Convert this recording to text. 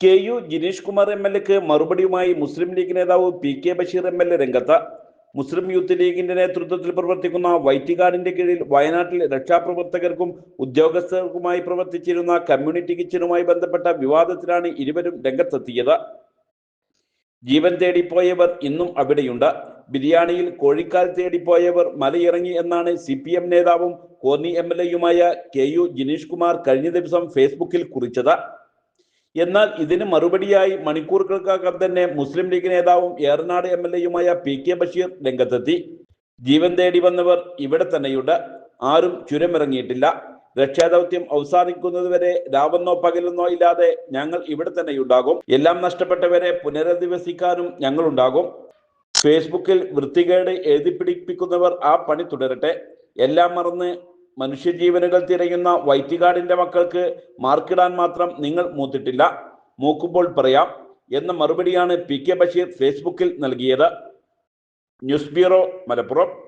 K U Jineesh Kumar M L എക്ക് മറുപടിയുമായി മുസ്ലിം ലീഗ് നേതാവ് P K Basheer M L A രംഗത്ത്. മുസ്ലിം യൂത്ത് ലീഗിന്റെ നേതൃത്വത്തിൽ പ്രവർത്തിക്കുന്ന വൈറ്റ് ഗാർഡിന്റെ കീഴിൽ വയനാട്ടിൽ രക്ഷാപ്രവർത്തകർക്കും ഉദ്യോഗസ്ഥർക്കുമായി പ്രവർത്തിച്ചിരുന്ന കമ്മ്യൂണിറ്റി കിച്ചനുമായി ബന്ധപ്പെട്ട വിവാദത്തിലാണ് ഇരുവരും രംഗത്തെത്തിയത്. ജീവൻ തേടിപ്പോയവർ ഇന്നും അവിടെയുണ്ട്. ബിരിയാണിയിൽ കോഴിക്കാൽ തേടിപ്പോയവർ മലയിറങ്ങി എന്നാണ് സി പി എം നേതാവും കോന്നി എം എൽ എയുമായ കെ യു ജിനീഷ് കുമാർ കഴിഞ്ഞ ദിവസം ഫേസ്ബുക്കിൽ കുറിച്ചത്. എന്നാൽ ഇതിന് മറുപടിയായി മണിക്കൂറുകൾക്കകം തന്നെ മുസ്ലിം ലീഗ് നേതാവും ഏറനാട് എം എൽ എയുമായ പി കെ ബഷീർ രംഗത്തെത്തി. ജീവൻ തേടി വന്നവർ ഇവിടെ തന്നെയുണ്ട്. ആരും ചുരമിറങ്ങിയിട്ടില്ല. രക്ഷാദൗത്യം അവസാനിക്കുന്നതുവരെ രാവെന്നോ പകലെന്നോ ഇല്ലാതെ ഞങ്ങൾ ഇവിടെ തന്നെയുണ്ടാകും. എല്ലാം നഷ്ടപ്പെട്ടവരെ പുനരധിവസിക്കാനും ഞങ്ങളുണ്ടാകും. ഫേസ്ബുക്കിൽ വൃത്തികേട് എഴുതി പിടിപ്പിക്കുന്നവർ ആ പണി തുടരട്ടെ. എല്ലാം മറന്ന് മനുഷ്യജീവനുകൾ തിരയുന്ന വൈറ്റുകാടിന്റെ മക്കൾക്ക് മാർക്കിടാൻ മാത്രം നിങ്ങൾ മൂത്തിട്ടില്ല. മൂക്കുമ്പോൾ പറയാം എന്ന മറുപടിയാണ് പി കെ ബഷീർ ഫേസ്ബുക്കിൽ നൽകിയത്. News bureau Malappuram.